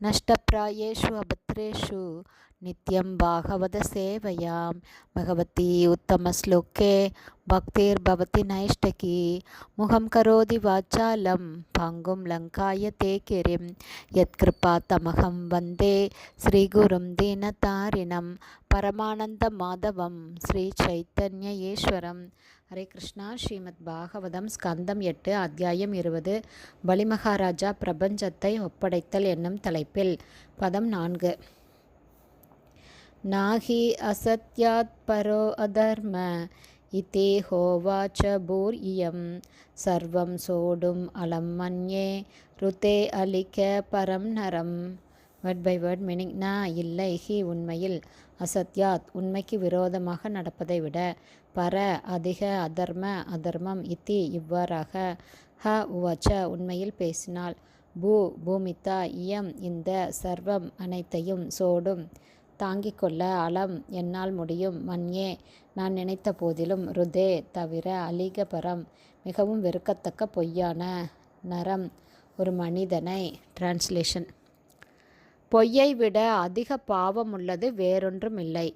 नष्टप्रायेषु अभद्रेषु नित्यं भागवतसेवयां भगवती उत्तमश्लोके भक्तिर्भवति नैष्टकी मुखं करोति वाचालं पङ्गुं लङ्काय ते किरिं यत्कृपातमहं वन्दे श्रीगुरुं दीनतारिणं परमानन्दमाधवं श्रीचैतन्येश्वरं ஹரே கிருஷ்ணா ஸ்ரீமத் பாகவதம் ஸ்கந்தம் எட்டு அத்தியாயம் இருபது பலிமகாராஜா பிரபஞ்சத்தை ஒப்படைத்தல் என்னும் தலைப்பில் பதம் நான்கு. நாகி அசத்யாத் பரோ அதர்ம இதே ஹோவாச்ச பூர் இயம். சர்வம் சோடும் அலம் மன்யே ருதே அலிக்க பரம் நரம். வேர்ட் பை வேர்ட் மீனிங் நா இல்லை ஹி உண்மையில். அசத்யாத் உண்மைக்கு விரோதமாக நடப்பதை விட பர அதிக அதர்ம அதர்மம் இத்தி இவ்வாறாக ஹ உவச்ச உண்மையில் பேசினால் பூ பூமித்தா இயம் இந்த சர்வம் அனைத்தையும் சோடும். தாங்கிக் கொள்ள அலம் என்னால் முடியும். மண்யே நான் நினைத்த போதிலும் ருதே தவிர அலிகபரம் மிகவும் வெறுக்கத்தக்க பொய்யான நரம் ஒரு மனிதனை. டிரான்ஸ்லேஷன் பொய்யை விட அதிக பாவம் உள்ளது வேறொன்றும் இல்லை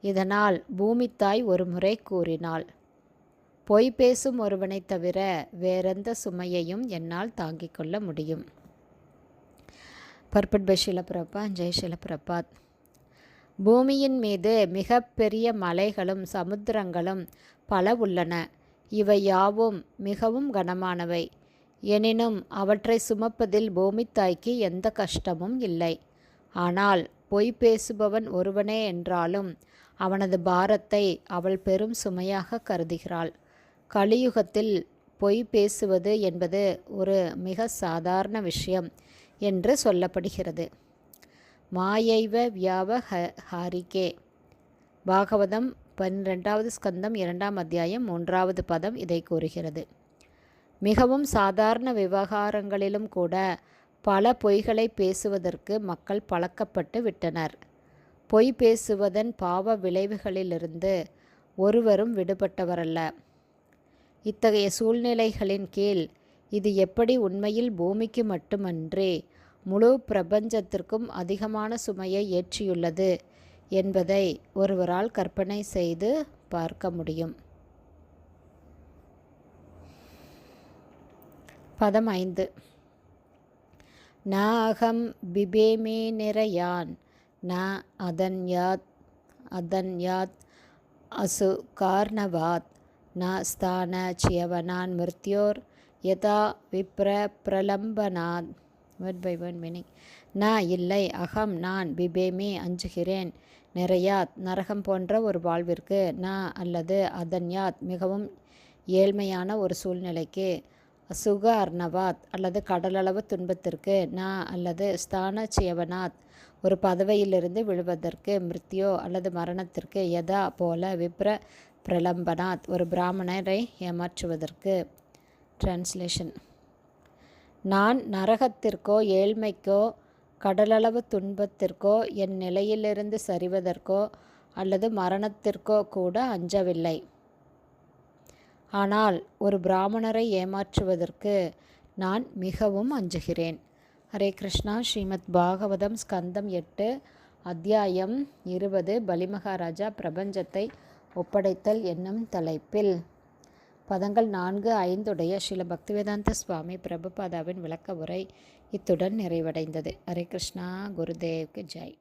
இதனால் பூமித்தாய் ஒரு முறை கூறினாள். பொய் பேசும் ஒருவனை தவிர வேறெந்த சுமையையும் என்னால் தாங்கிக் கொள்ள முடியும். பர்பட் பை ஷிலப்பிரபா ஜெய் ஷிலப்பிரபாத் பூமியின் மீது மிக பெரிய மலைகளும் சமுத்திரங்களும் பல உள்ளன. இவை யாவும் மிகவும் கனமானவை. எனினும் அவற்றை சுமப்பதில் பூமித்தாய்க்கு எந்த கஷ்டமும் இல்லை. ஆனால் பொய் பேசுபவன் ஒருவனே என்றாலும் அவனது பாரத்தை அவள் பெரும் சுமையாக கருதுகிறாள். கலியுகத்தில் பொய் பேசுவது என்பது ஒரு மிக சாதாரண விஷயம். என்று சொல்லப்படுகிறது. மாயைவ வியாவ ஹாரிகே பாகவதம் பன்னிரெண்டாவது ஸ்கந்தம் இரண்டாம் அத்தியாயம் மூன்றாவது பதம் இதை கூறுகிறது. மிகவும் சாதாரண விவகாரங்களிலும் கூட பல பொய்களை பேசுவதற்கு மக்கள் பழக்கப்பட்டு விட்டனர். பொய் பேசுவதன் பாவ விளைவுகளிலிருந்து ஒருவரும் விடுபட்டவரல்ல. இத்தகைய சூழ்நிலைகளின் கீழ் இது எப்படி உண்மையில் பூமிக்கு மட்டுமன்றே முழு பிரபஞ்சத்திற்கும் அதிகமான சுமையை ஏற்றியுள்ளது என்பதை ஒருவரால் கற்பனை செய்து பார்க்க முடியும். பதம் ஐந்து. நாகம் பிபேமே நிறையான் ந அதன்யாத் அதன்யாத் அசு கார்ணவாத் ந ஸ்தான சியவனான் மிருத்யோர் யதா விப்ர பிரலம்பனாத். வேர்ட் பை வேர்ட் மீனிங் நான் இல்லை அகம் நான் பிபேமே அஞ்சுகிறேன். நிறையாத் நரகம் போன்ற ஒரு வாழ்விற்கு நான் அல்லது அதன்யாத் மிகவும் ஏழ்மையான ஒரு சூழ்நிலைக்கு அசுக அர்ணவாத் அல்லது கடலளவு துன்பத்திற்கு நா அல்லது ஸ்தான சேவனாத் ஒரு பதவியிலிருந்து விழுவதற்கு மிருத்தியோ அல்லது மரணத்திற்கு எதா போல விப்ர பிரலம்பனாத் ஒரு பிராமணரை ஏமாற்றுவதற்கு. டிரான்ஸ்லேஷன் நான் நரகத்திற்கோ ஏழ்மைக்கோ கடலளவு துன்பத்திற்கோ என் நிலையிலிருந்து சரிவதற்கோ அல்லது மரணத்திற்கோ கூட அஞ்சவில்லை. ஆனால் ஒரு பிராமணரை ஏமாற்றுவதற்கு நான் மிகவும் அஞ்சுகிறேன். ஹரே கிருஷ்ணா ஸ்ரீமத் பாகவதம் ஸ்கந்தம் எட்டு அத்தியாயம் இருபது பலிமகாராஜா பிரபஞ்சத்தை ஒப்படைத்தல் என்னும் தலைப்பில் பதங்கள் நான்கு ஐந்துடைய ஸ்ரீல பக்திவேதாந்த சுவாமி பிரபுபாதாவின் விளக்க உரை இத்துடன் நிறைவடைந்தது. ஹரே கிருஷ்ணா குருதேவ்க்கு ஜெய்.